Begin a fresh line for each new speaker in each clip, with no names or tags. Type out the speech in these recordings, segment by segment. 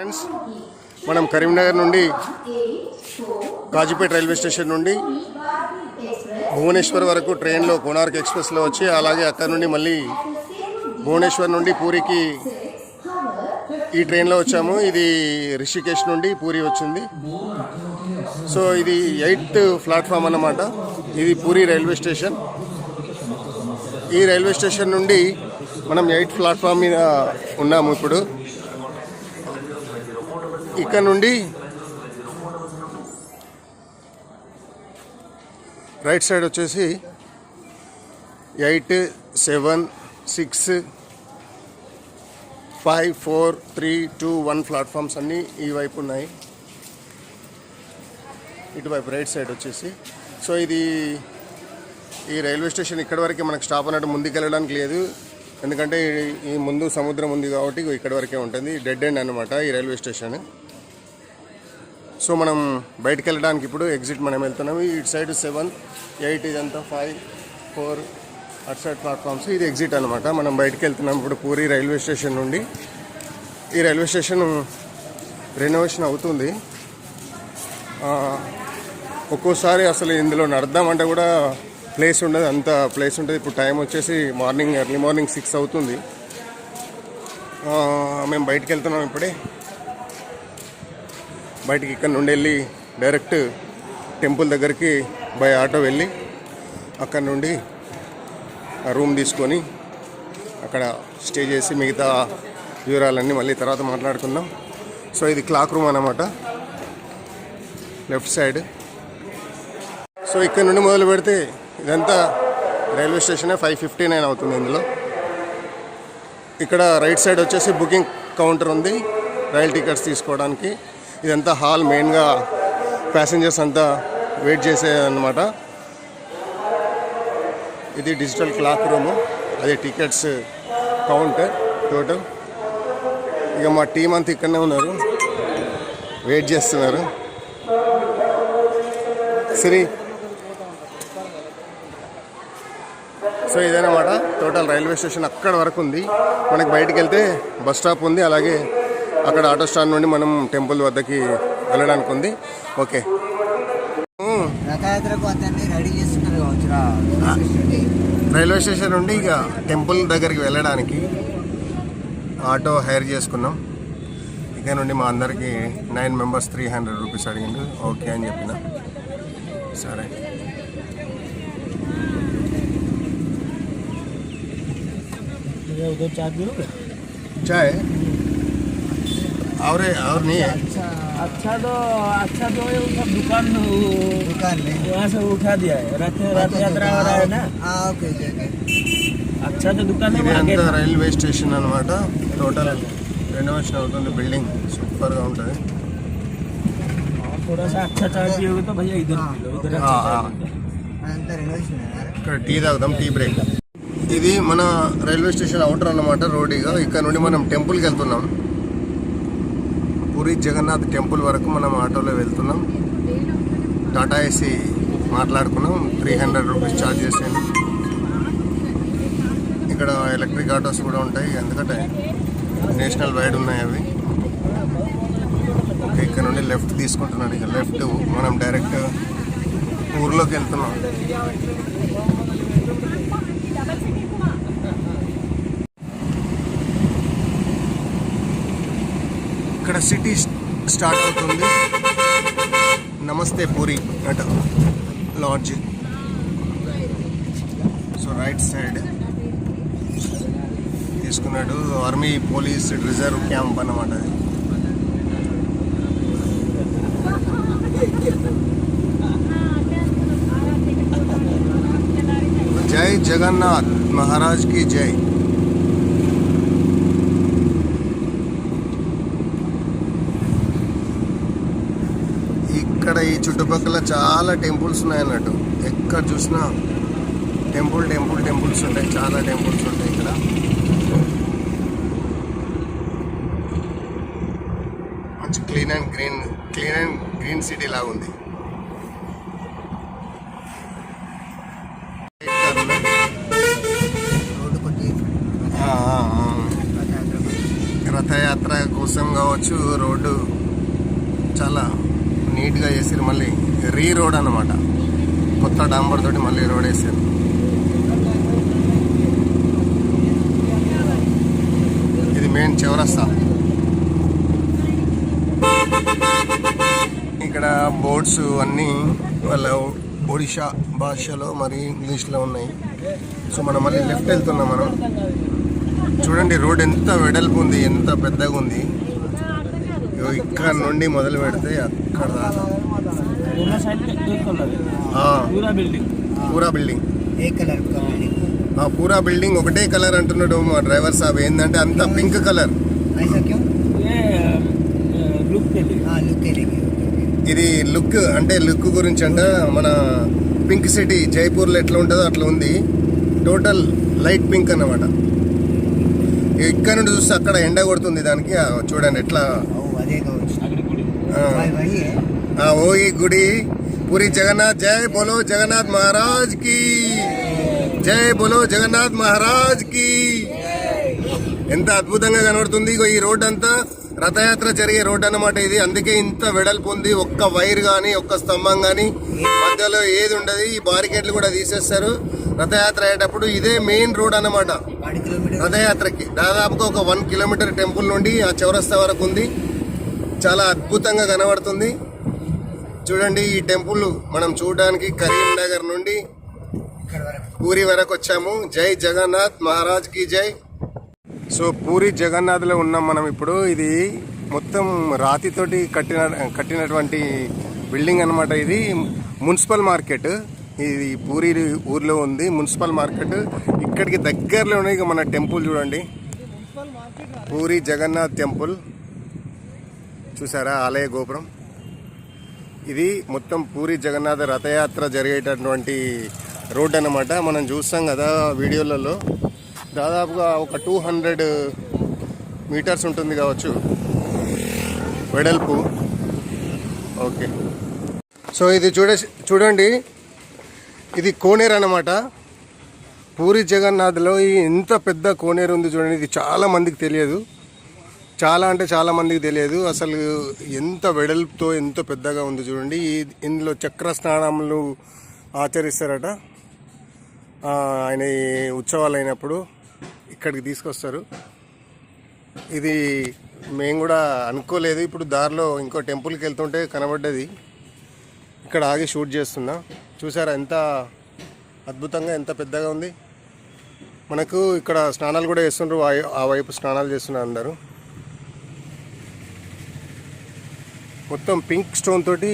Friends మనం కరీంనగర్ నుండి Kazipet railway station నుండి భువనేశ్వర్ వరకు ట్రైన్లో కోనార్క్ ఎక్స్ప్రెస్లో వచ్చి అలాగే అక్కడ నుండి మళ్ళీ భువనేశ్వర్ నుండి పూరికి ఈ ట్రైన్లో వచ్చాము. ఇది రిషికేష్ నుండి పూరి వచ్చింది. సో ఇది ఎయిత్ ప్లాట్ఫామ్ అన్నమాట. ఇది పూరి రైల్వే స్టేషన్. ఈ రైల్వే స్టేషన్ నుండి మనం ఎయిత్ ప్లాట్ఫామ్ మీద ఉన్నాము ఇప్పుడు. ఇక్కడ నుండి రైట్ సైడ్ వచ్చేసి eight seven six five four three two one platforms అన్నీ ఈ వైపు ఉన్నాయి. ఇటువైపు రైట్ సైడ్ వచ్చేసి. సో ఇది ఈ రైల్వే స్టేషన్ ఇక్కడ వరకే మనకు స్టాప్ అన్నట్టు ముందుకు వెళ్ళడానికి లేదు. ఎందుకంటే ఈ- ఈ ముందు సముద్రం ఉంది కాబట్టి ఇక్కడ వరకే ఉంటుంది. డెడ్ ఎండ్ అనమాట ఈ రైల్వే స్టేషన్. సో మనం బయటకు వెళ్ళడానికి ఇప్పుడు ఎగ్జిట్ మనం వెళ్తున్నాం. ఇటు సైడ్ సెవెన్ ఎయిట్ ఇదంతా ఫైవ్ ఫోర్ అటు సైడ్ ప్లాట్ఫామ్స్. ఇది ఎగ్జిట్ అనమాట మనం బయటకు వెళ్తున్నాం ఇప్పుడు పూరి రైల్వే స్టేషన్ నుండి. ఈ రైల్వే స్టేషన్ రెనోవేషన్ అవుతుంది. ఒక్కోసారి అసలు ఇందులో నడదామంటే కూడా ప్లేస్ ఉండదు. అంత ప్లేస్ ఉంటుంది ఇప్పుడు టైం వచ్చేసి మార్నింగ్ ఎర్లీ మార్నింగ్ సిక్స్ అవుతుంది. మేము బయటకు వెళ్తున్నాం ఇప్పుడే. బయటికి ఇక్కడ నుండి వెళ్ళి డైరెక్ట్ టెంపుల్ దగ్గరికి బై ఆటో వెళ్ళి అక్కడ నుండి రూమ్ తీసుకొని అక్కడ స్టే చేసి మిగతా వివరాలన్నీ మళ్ళీ తర్వాత మాట్లాడుకుందాం. సో ఇది క్లాక్ రూమ్ అన్నమాట. Left side. సో ఇక్కడ నుండి మొదలు పెడితే ఇదంతా రైల్వే స్టేషనే ఫైవ్ ఫిఫ్టీ నైన్ అవుతుంది ఇందులో. ఇక్కడ రైట్ సైడ్ వచ్చేసి బుకింగ్ కౌంటర్ ఉంది. రైల్ టికెట్స్ తీసుకోవడానికి. ఇదంతా హాల్ మెయిన్గా ప్యాసింజర్స్ అంతా వెయిట్ చేసేదన్నమాట ఇది డిజిటల్ క్లాక్ రూము. అదే టికెట్స్ కౌంటర్ టోటల్. ఇక మా టీం అంతా ఇక్కడనే ఉన్నారు. వెయిట్ చేస్తున్నారు. సిరి. సో ఇదేనమాట టోటల్ రైల్వే స్టేషన్ అక్కడ వరకు ఉంది. మనకి బయటకు వెళ్తే బస్ స్టాప్ ఉంది. అలాగే అక్కడ ఆటో స్టాండ్ నుండి మనం టెంపుల్ వద్దకి వెళ్ళడానికి ఉంది. ఓకే. రైల్వే స్టేషన్ నుండి. ఇక టెంపుల్ దగ్గరికి వెళ్ళడానికి ఆటో హైర్ చేసుకున్నాం. ఇక నుండి మా అందరికి nine members three hundred rupees అడిగిండు. ఓకే అని చెప్పిన. సరే. చాయ్? और और नहीं है
अच्छा तो अच्छा तो ये सब दुकान वो-
दुकान में
वहाँ से उठा दिया है रथ रथ यात्रा हो रहा है ना
हाँ ओके ओके ओके
अच्छा तो दुकान है
ఇది
वहाँ
అంతా
के
రైల్వే స్టేషన్ అనమాట టోటల్ రెనోవేషన్ అవుతుంది బిల్డింగ్ సూపర్గా ఉంటుంది
थोड़ा सा अच्छा चाय पियोगे तो भैया इधर
हाँ।
पी लो इधर
हाँ,
अच्छा चाय
हाँ।
मिलता है।
అంతా రెనోవేషన్
ఇక్కడ టీ తాగుదాం టీ బ్రేక్ ఇది మన రైల్వే స్టేషన్ అవుటర్ అన్నమాట రోడ్ ఇక ఇక్కడ నుండి మనం టెంపుల్కి వెళ్తున్నాం పూరి జగన్నాథ్ టెంపుల్ వరకు మనం ఆటోలో వెళ్తున్నాం. టాటా ఏసీ మాట్లాడుకున్నాం. త్రీ హండ్రెడ్ రూపీస్ ఛార్జ్ చేసాను ఇక్కడ ఎలక్ట్రిక్ ఆటోస్ కూడా ఉంటాయి. ఎందుకంటే నేషనల్ వైడ్ ఉన్నాయి అవి. ఓకే ఇక్కడ నుండి లెఫ్ట్ తీసుకుంటున్నాడు ఇక. లెఫ్ట్ మనం డైరెక్ట్ ఊర్లోకి వెళ్తున్నాం. ఇక్కడ సిటీ స్టార్ట్ అవుతుంది. నమస్తే పూరి అట లాడ్జ్. సో రైట్ సైడ్ తీసుకున్నాడు ఆర్మీ పోలీస్ రిజర్వ్ క్యాంప్ అన్నమాట అది. జై జగన్నాథ్ మహారాజ్కి జై. ఇక్కడ ఈ చుట్టుపక్కల చాలా టెంపుల్స్ ఉన్నాయి అన్నట్టు. ఎక్కడ చూసినా టెంపుల్ టెంపుల్ టెంపుల్స్ ఉంటాయి. చాలా టెంపుల్స్ ఉంటాయి ఇక్కడ. మంచి clean and green clean and green city లాగా ఉంది. రథయాత్ర కోసం కావచ్చు రోడ్డు చాలా నీట్గా చేసారు మళ్ళీ రీ రోడ్ అన్నమాట. కొత్త డాంబర్ తోటి మళ్ళీ రోడ్ వేసారు ఇది మెయిన్ చివరస్తా. ఇక్కడ బోర్డ్స్ అన్నీ వాళ్ళ ఒడిషా భాషలో మరి ఇంగ్లీష్లో ఉన్నాయి. సో మనం మళ్ళీ లెఫ్ట్ వెళ్తున్నాం మనం. చూడండి రోడ్ ఎంత వెడల్పు ఉంది ఎంత పెద్దగా ఉంది. ఇక్కడ నుండి మొదలు పెడితే
ఎక్కడ
పూరా బిల్డింగ్. పూరా బిల్డింగ్. ఒకటే కలర్ అంటున్నాడు మా డ్రైవర్ సాబ్. ఏంటంటే అంత పింక్ కలర్. ఇది లుక్ అంటే లుక్ గురించి అంట. మన పింక్ సిటీ జైపూర్లో ఎట్లా ఉంటుందో అట్లా ఉంది. టోటల్ లైట్ పింక్ అన్నమాట. ఇక్కడ నుండి చూస్తే అక్కడ ఎండ కొడుతుంది దానికి. చూడండి ఎట్లా.
ఓ అదే కావచ్చు
आगरी गुड़ी
ఆ,
भाई वही है
ఆ, ఓ ఈ గుడి పూరి జగన్నాథ్ జై బోలో జగన్నాథ్ మహారాజ్ కి జై బోలో జగన్నాథ్ మహారాజ్ కి ఎంత అద్భుతంగా కనబడుతుంది ఇగో ఈ రోడ్ అంతా రథయాత్ర జరిగే రోడ్ అన్నమాట ఇది అందుకే ఇంత వెడల్పు ఉంది ఒక్క వైర్ కానీ ఒక్క స్తంభం కానీ మధ్యలో ఏది ఉండదు ఈ బారికేడ్లు కూడా తీసేస్తారు రథయాత్ర అయ్యేటప్పుడు ఇదే మెయిన్ రోడ్ అన్నమాట
ఆరు కిలోమీటర్
రథయాత్రకి దాదాపుగా ఒక వన్ కిలోమీటర్ టెంపుల్ నుండి ఆ చౌరస్తా వరకు ఉంది చాలా అద్భుతంగా కనబడుతుంది. చూడండి ఈ టెంపుల్ మనం చూడడానికి కరీంనగర్ నుండి పూరి వరకు వచ్చాము. జై జగన్నాథ్ మహారాజ్కి జై. సో పూరి జగన్నాథ్లో ఉన్నాం మనం ఇప్పుడు. ఇది మొత్తం రాతితోటి కట్టిన కట్టినటువంటి బిల్డింగ్ అన్నమాట ఇది. Municipal market. ఇది పూరి ఊర్లో ఉంది మున్సిపల్ మార్కెట్. ఇక్కడికి దగ్గరలోనే ఇక మన టెంపుల్ చూడండి. పూరి జగన్నాథ్ టెంపుల్. చూసారా ఆలయ గోపురం. ఇది మొత్తం పూరి జగన్నాథ రథయాత్ర జరిగేటటువంటి రోడ్ అన్నమాట. మనం చూస్తాం కదా వీడియోలలో. దాదాపుగా ఒక టూ హండ్రెడ్ మీటర్స్ ఉంటుంది కావచ్చు. వెడల్పు. ఓకే. సో ఇది చూడ చూడండి. ఇది కోనేరు అన్నమాట. పూరి జగన్నాథ్లో ఇంత పెద్ద కోనేరు ఉంది చూడండి. ఇది చాలా మందికి తెలియదు. చాలా అంటే చాలా మందికి తెలియదు. అసలు ఎంత వెడల్పుతో ఎంత పెద్దగా ఉంది చూడండి. ఇందులో చక్ర స్నానములు ఆచరిస్తారట ఆయన ఉత్సవాలు అయినప్పుడు ఇక్కడికి తీసుకొస్తారు. ఇది మేము కూడా అనుకోలేదు. ఇప్పుడు దారిలో ఇంకో టెంపుల్కి వెళ్తుంటే కనబడ్డది. ఇక్కడ ఆగి షూట్ చేస్తున్నా. చూసారా ఎంత అద్భుతంగా ఎంత పెద్దగా ఉంది. మనకు ఇక్కడ స్నానాలు కూడా చేస్తుండ్రు. ఆ వైపు స్నానాలు చేస్తున్నారు అందరూ. మొత్తం పింక్ స్టోన్ తోటి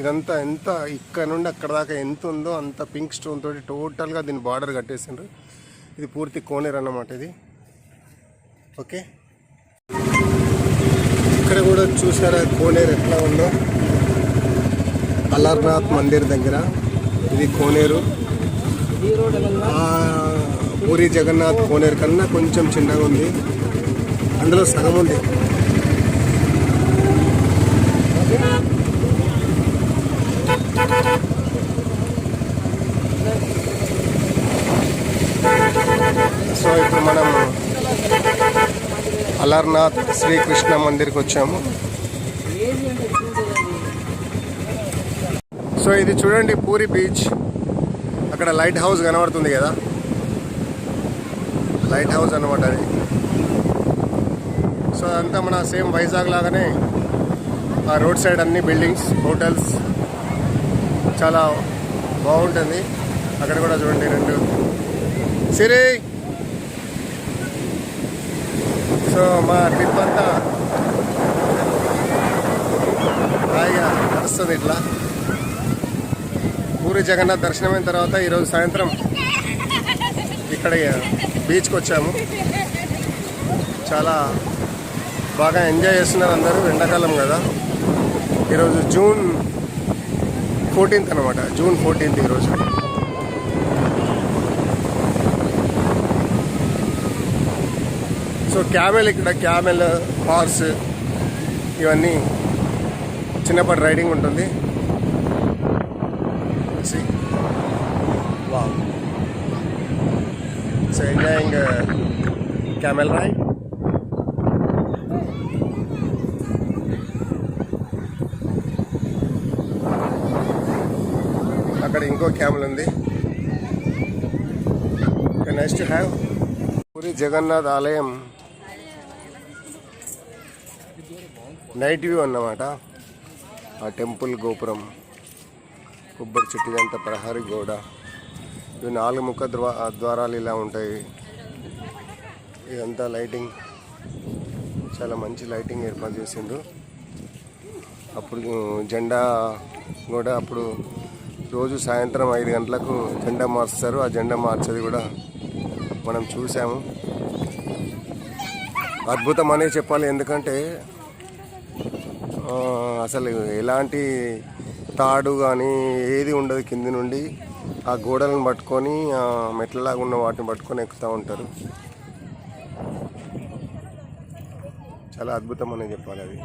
ఇదంతా ఎంత ఇక్కడ నుండి అక్కడ దాకా ఎంత ఉందో అంత పింక్ స్టోన్ తోటి టోటల్గా దీని బార్డర్ కట్టేసిండ్రు. ఇది పూర్తి కోనేరు అన్నమాట ఇది. ఓకే? ఇక్కడ కూడా చూసారా కోనేరు ఎట్లా ఉందో? అలర్నాథ్ మందిర్ దగ్గర ఇది కోనేరు. పూరి జగన్నాథ్ కోనేరు కన్నా కొంచెం చిన్నగా ఉంది. అందులో సగం ఉంది. ఇప్పుడు మనం అలర్నాథ్ శ్రీకృష్ణ మందిర్కి వచ్చాము. సో ఇది చూడండి పూరి బీచ్. అక్కడ లైట్ హౌస్ కనబడుతుంది కదా. లైట్ హౌస్ అనమాట అది. సో అదంతా మన సేమ్ వైజాగ్ లాగానే ఆ రోడ్ సైడ్ అన్ని బిల్డింగ్స్ హోటల్స్ చాలా బాగుంటుంది. అక్కడ కూడా చూడండి రెండు. సిరి! సో మా ట్రిప్ అంతా. హాయిగా నడుస్తుంది ఇట్లా. పూరి జగన్నాథ్ దర్శనమైన తర్వాత ఈరోజు సాయంత్రం ఇక్కడ బీచ్కి వచ్చాము. చాలా బాగా ఎంజాయ్ చేస్తున్నారు అందరూ ఎండాకాలం కదా. ఈరోజు జూన్ ఫోర్టీన్త్ అనమాట జూన్ ఫోర్టీన్త్ ఈరోజు. సో క్యామెల్ ఇక్కడ క్యామెల్ హార్స్ ఇవన్నీ చిన్నపాటి రైడింగ్ ఉంటుంది. Wow so enjoying camel ride అక్కడ ఇంకో క్యామెల్ ఉంది. నెక్స్ట్ హ్యావ్ పూరి జగన్నాథ్ ఆలయం నైట్ వ్యూ అన్నమాట. ఆ టెంపుల్ గోపురం కొబ్బరి చెట్టు ఇదంతా ప్రహరీ గోడ. ఇవి నాలుగు ముఖ ద్వారాలు ఇలా ఉంటాయి. ఇదంతా లైటింగ్. చాలా మంచి లైటింగ్ ఏర్పాటు చేసిండు అప్పుడు జెండా కూడా అప్పుడు రోజు సాయంత్రం ఐదు గంటలకు జెండా మార్స్తారు ఆ జెండా మార్చేది కూడా మనం చూసాము. అద్భుతం అనే చెప్పాలి. ఎందుకంటే అసలు ఎలాంటి తాడు కానీ ఏది ఉండదు కింది నుండి. ఆ గోడలను పట్టుకొని ఆ మెట్లలాగా ఉన్న వాటిని పట్టుకొని ఎక్కుతూ ఉంటారు. చాలా అద్భుతం అనే చెప్పాలి అది.